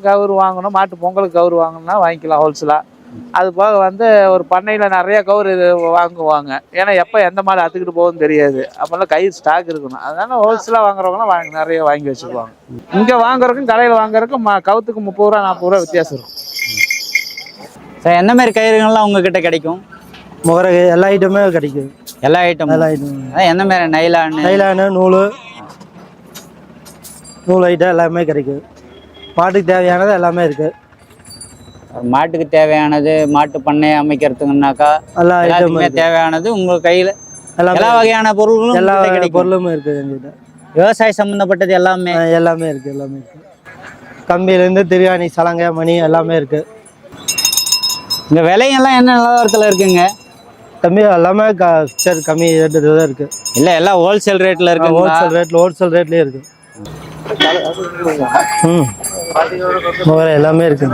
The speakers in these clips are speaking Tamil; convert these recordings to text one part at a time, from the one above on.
கவுரு வாங்கணும் மாட்டு பொங்கலுக்கு கவுரு வாங்கணும்னா வாங்கிக்கலாம் ஹோல்சேலாக அது போக வந்து ஒரு பண்ணையில் நிறைய கவுரு இது வாங்குவாங்க. ஏன்னா எப்போ எந்த மாடு அத்துக்கிட்டு போகுதுன்னு தெரியாது. அப்போல்லாம் கை ஸ்டாக் இருக்கணும். அதனால ஹோல்சேலாக வாங்குறவங்களாம் வாங்கி நிறைய வாங்கி வச்சுக்குவாங்க இங்கே வாங்குறதுக்கும் கடையில் வாங்குறதுக்கும் ம- கவுத்துக்கு முப்பது ரூபா நாற்பது ரூபா வித்தியாசம் இருக்கும். சார் என்ன மாதிரி கயிறுகள்லாம் உங்ககிட்ட கிடைக்கும்? முகரகு எல்லா ஐட்டமே கிடைக்கும். எல்லா ஐட்டம் எல்லா ஐட்டம் அதான் என்ன மாதிரி நைலான்? தைலானு நூல். நூல் ஐட்டம் எல்லாமே கிடைக்கும். மாட்டுக்கு தேவையானது எல்லாமே இருக்கு. மாட்டுக்கு தேவையானது மாட்டு பண்ணை அமைக்கிறதுக்குனாக்கா ஐட்டமும் எல்லாத்துக்குமே தேவையானது உங்க கையில. எல்லா வகையான பொருள்களும் எல்லா கிடைக்கும். பொருளும் இருக்கு எங்ககிட்ட. விவசாய சம்பந்தப்பட்டது எல்லாமே. எல்லாமே இருக்கு எல்லாமே இருக்கு. கம்பியிலேருந்து திருவாணி சலங்கை மணி எல்லாமே இருக்கு. இந்த விலையெல்லாம் என்ன நிலவரத்துல இருக்குங்க? கம்மி எல்லாமே க சரி கம்மி ரேட்டு தான் இருக்கு. இல்ல எல்லாம் ஹோல்சேல் ரேட்ல இருக்கு ஹோல்சேல் ரேட்ல ஹோல்சேல் ரேட்லயே இருக்கு. ம். முகர எல்லாமே இருக்கு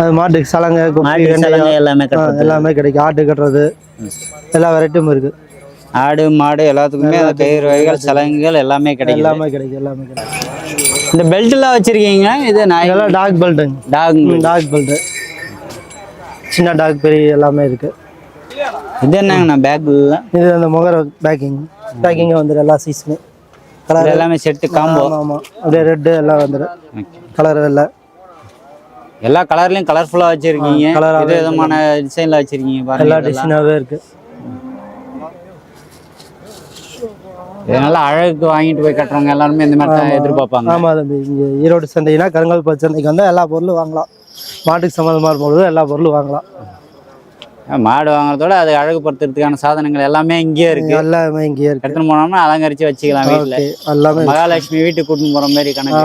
அது மாட்டுக்கு சலங்கை மாட்டு சலங்கை எல்லாமே கட்டுறது. எல்லாமே கிடைக்கும். ஆட்டு கட்டுறது எல்லா வெரைட்டியும் இருக்கு. ஆடு மாடு எல்லாத்துக்குமே அந்த கயிறு வகைகள் சலங்குகள் எல்லாமே கிடைக்கும் எல்லாமே கிடைக்கும் எல்லாமே கிடைக்கும். இந்த பெல்ட் எல்லாம் வச்சிருக்கீங்க இது நான் இதெல்லாம் டாக் பெல்ட்டுங்க டாக் டாக் பெல்ட்டு சின்ன டாக் பெரிய எல்லாமே இருக்கு. இது என்னங்கண்ணா பேக் இது அந்த முகர பேக்கிங் பேக்கிங் வந்துடும் எல்லா சீஸுமே கலர். எல்லாமே செட்டு காம்போ. ஆமாம். அப்படியே ரெட்டு எல்லாம் வந்துடும் கலர் எல்லாம் எல்லா கலர்லயும் கலர்ஃபுல்லா வச்சிருக்கீங்க. வித விதமான டிசைன்ல வச்சிருக்கீங்க பாருங்க எல்லா. டிசைனாகவே இருக்கு. இதனால அழகுக்கு வாங்கிட்டு போய் கட்டுறவங்க எல்லாருமே இந்த மாதிரி தான் எதிர்பார்ப்பாங்க. ஆமாம் தம்பி. இங்கே ஈரோடு சந்தைனா கருங்கல்பாடு சந்தைக்கு வந்தால் எல்லா பொருளும் வாங்கலாம். மாட்டுக்கு சம்மந்தமான பொருள் எல்லா பொருளும் வாங்கலாம். மாடு வாங்குறதோட அது அழகுபடுத்துறதுக்கான சாதனங்கள் எல்லாமே இங்கேயே இருக்கு. எல்லாமே இங்கேயே இருக்கு. எடுத்துன்னு போனோம்னா அலங்கரிச்சு வச்சுக்கலாம் வீட்டுல எல்லாமே மகாலட்சுமி வீட்டுக்கு கூட்டின்னு போற மாதிரி கணக்கு.